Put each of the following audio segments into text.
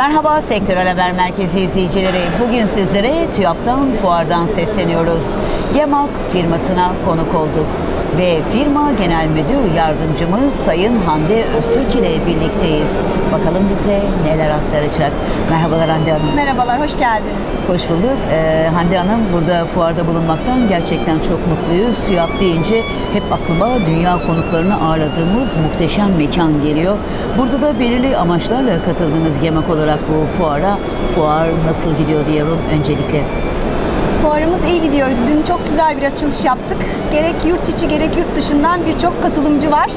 Merhaba Sektörel Haber Merkezi izleyicileri. Bugün sizlere TÜYAP'tan, fuardan sesleniyoruz. Gemak firmasına konuk olduk. Ve firma Genel Müdür Yardımcımız Sayın Hande Öztürk ile birlikteyiz. Bakalım bize neler aktaracak. Merhabalar Hande Hanım. Merhabalar, hoş geldiniz. Hoş bulduk. Ee, Hande Hanım burada fuarda bulunmaktan gerçekten çok mutluyuz. TÜYAP deyince hep aklıma dünya konuklarını ağırladığımız muhteşem mekan geliyor. Burada da belirli amaçlarla katıldınız Gemak olarak bu fuara. Fuar nasıl gidiyor diyorum öncelikle. Fuarımız iyi gidiyor. Dün çok güzel bir açılış yaptık. Gerek yurt içi gerek yurt dışından birçok katılımcı var.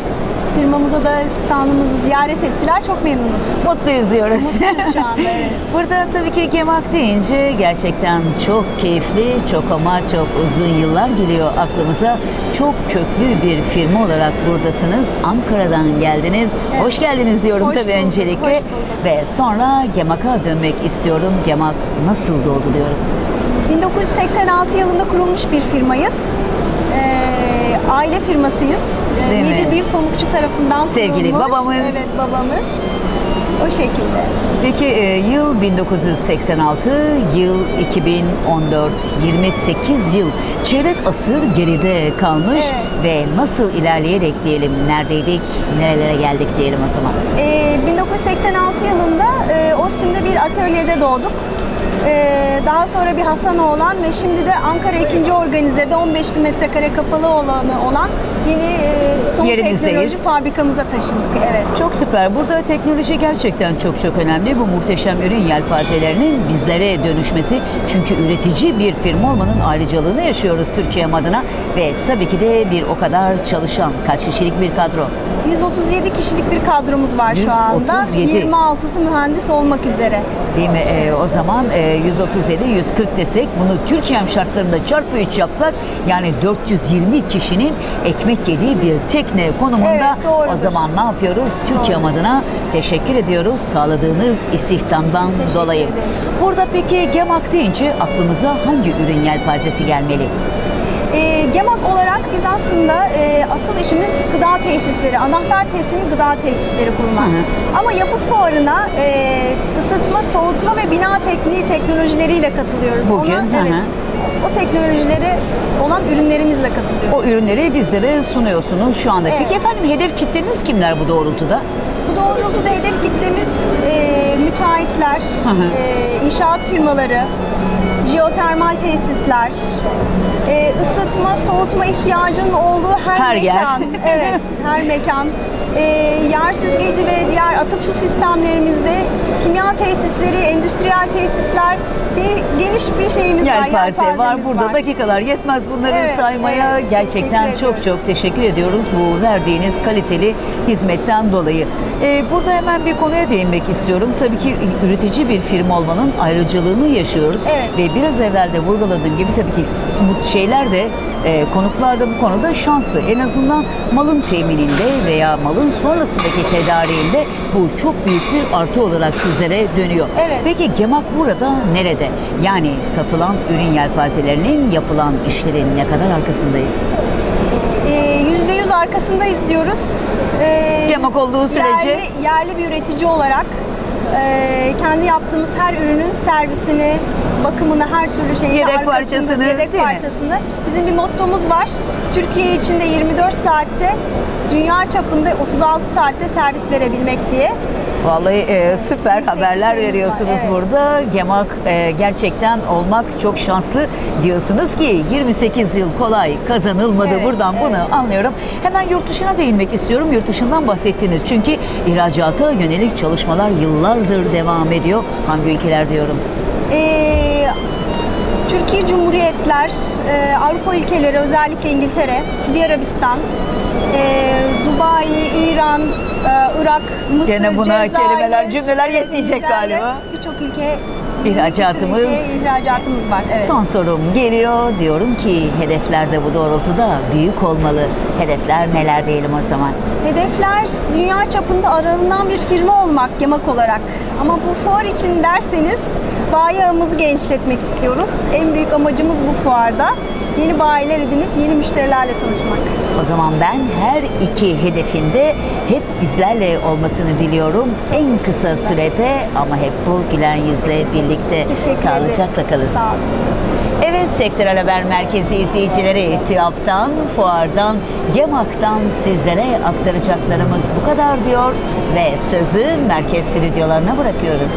Firmamıza da standımızı ziyaret ettiler. Çok memnunuz. Mutluyuz diyoruz. Mutluyuz şu anda, evet. Burada tabii ki Gemak deyince gerçekten çok keyifli, çok ama çok uzun yıllar geliyor aklımıza. Çok köklü bir firma olarak buradasınız. Ankara'dan geldiniz. Evet. Hoş geldiniz diyorum Hoş tabii bulduk, öncelikle. Ve sonra Gemak'a dönmek istiyorum. Gemak nasıl doğdu diyorum. 1986 yılında kurulmuş bir firmayız. Aile firmasıyız. Ee, Değil mi? Necip Büyükpamukçu tarafından Sevgili kurulmuş. babamız. Evet, babamız. O şekilde. Peki e, yıl 1986, yıl 2014, 28 yıl, çeyrek asır geride kalmış Evet. ve nasıl ilerleyerek diyelim, neredeydik, nerelere geldik diyelim o zaman. Ee, 1986 yılında e, Ostim'de bir atölyede doğduk. Ee, daha sonra bir Hasanoğlan ve şimdi de Ankara 2. Organize'de 15 bin metrekare kapalı olanı olan yeni e, son Yerimizdeyiz. teknoloji fabrikamıza taşındık. Evet. Çok süper. Burada teknoloji gerçekten çok çok önemli. Bu muhteşem ürün yelpazelerinin bizlere dönüşmesi. Çünkü üretici bir firma olmanın ayrıcalığını yaşıyoruz Türkiye adına. Ve tabii ki de bir o kadar çalışan, kaç kişilik bir kadro. 137 kişilik bir kadromuz var şu anda. 137. 26'sı mühendis olmak üzere. Değil mi? Ee, o zaman e, 137, 140 desek bunu Türkiye şartlarında çarpı 3 yapsak yani 420 kişinin ekmek yediği bir tekne konumunda Evet, doğrudur. o zaman ne yapıyoruz? Türkiye adına teşekkür ediyoruz sağladığınız istihdamdan teşekkür dolayı. ederiz. Burada peki Gemak deyince aklımıza hangi ürün yelpazesi gelmeli? GEMAK olarak biz aslında e, asıl işimiz gıda tesisleri, anahtar teslimi gıda tesisleri kurmak. Hı hı. Ama yapı fuarına e, ısıtma, soğutma ve bina tekniği teknolojileriyle katılıyoruz. Bugün, Ona, hı evet, o teknolojileri olan ürünlerimizle katılıyoruz. O ürünleri bizlere sunuyorsunuz şu anda. Evet. Peki efendim hedef kitleniz kimler bu doğrultuda? Bu doğrultuda hedef kitlemiz e, müteahhitler, Hı hı. e, inşaat firmaları, jeotermal tesisler, e, ısıtma, soğutma ihtiyacının olduğu her, Her yer. mekan. evet, her mekan. E, yer süzgeci ve diğer atık su sistemlerimizde kimya tesisleri, endüstriyel tesisler, geniş bir şeyimiz var. Yelpaze var. Burada var. dakikalar yetmez bunları Evet, saymaya. evet. Gerçekten çok ediyoruz. çok teşekkür ediyoruz bu verdiğiniz kaliteli hizmetten dolayı. Ee, burada hemen bir konuya değinmek istiyorum. Tabii ki üretici bir firma olmanın ayrıcalığını yaşıyoruz. Evet. Ve biraz evvel de vurguladığım gibi tabii ki bu şeyler de e, konuklar da bu konuda şanslı. En azından malın temininde veya malın sonrasındaki tedariğinde bu çok büyük bir artı olarak sizlere dönüyor. Evet. Peki Gemak burada nerede? Yani satılan ürün yelpazelerinin yapılan işlerin ne kadar arkasındayız? Ee, %100 arkasındayız diyoruz. Ee, Gemak olduğu sürece- Yerli, yerli bir üretici olarak e, kendi yaptığımız her ürünün servisini, bakımını, her türlü şeyi Yedek arkasında, parçasını, yedek değil mi? parçasını. Bizim bir mottomuz var. Türkiye içinde 24 saatte, dünya çapında 36 saatte servis verebilmek diye. Vallahi e, süper haberler veriyorsunuz var, evet. burada. Gemak e, gerçekten olmak çok şanslı diyorsunuz ki 28 yıl kolay kazanılmadı. Evet, Buradan evet. bunu anlıyorum. Hemen yurt dışına değinmek istiyorum. Yurt dışından bahsettiniz. Çünkü ihracata yönelik çalışmalar yıllardır devam ediyor. Hangi ülkeler diyorum? Ee, Türkiye Cumhuriyetler, e, Avrupa ülkeleri özellikle İngiltere, Suudi Arabistan, e, Dubai, İran, e, Irak, Mısır, Gene buna Cezayir, kelimeler, cümleler yetmeyecek galiba. Birçok ülke İhracatımız- ülkeye ihracatımız var. Evet. Son sorum geliyor. Diyorum ki hedefler de bu doğrultuda büyük olmalı. Hedefler neler diyelim o zaman? Hedefler dünya çapında aranılan bir firma olmak Gemak olarak. Ama bu fuar için derseniz bayi ağımızı genişletmek istiyoruz. En büyük amacımız bu fuarda. Yeni bayiler edinip yeni müşterilerle tanışmak. O zaman ben her iki hedefinde hep bizlerle olmasını diliyorum. en kısa sürede ama hep bu gülen yüzle birlikte Teşekkür sağlıcakla ederim. kalın. Sağ olun. Evet Sektörel Haber Merkezi izleyicileri TÜYAP'tan, Fuar'dan, GEMAK'tan sizlere aktaracaklarımız bu kadar diyor ve sözü merkez stüdyolarına bırakıyoruz.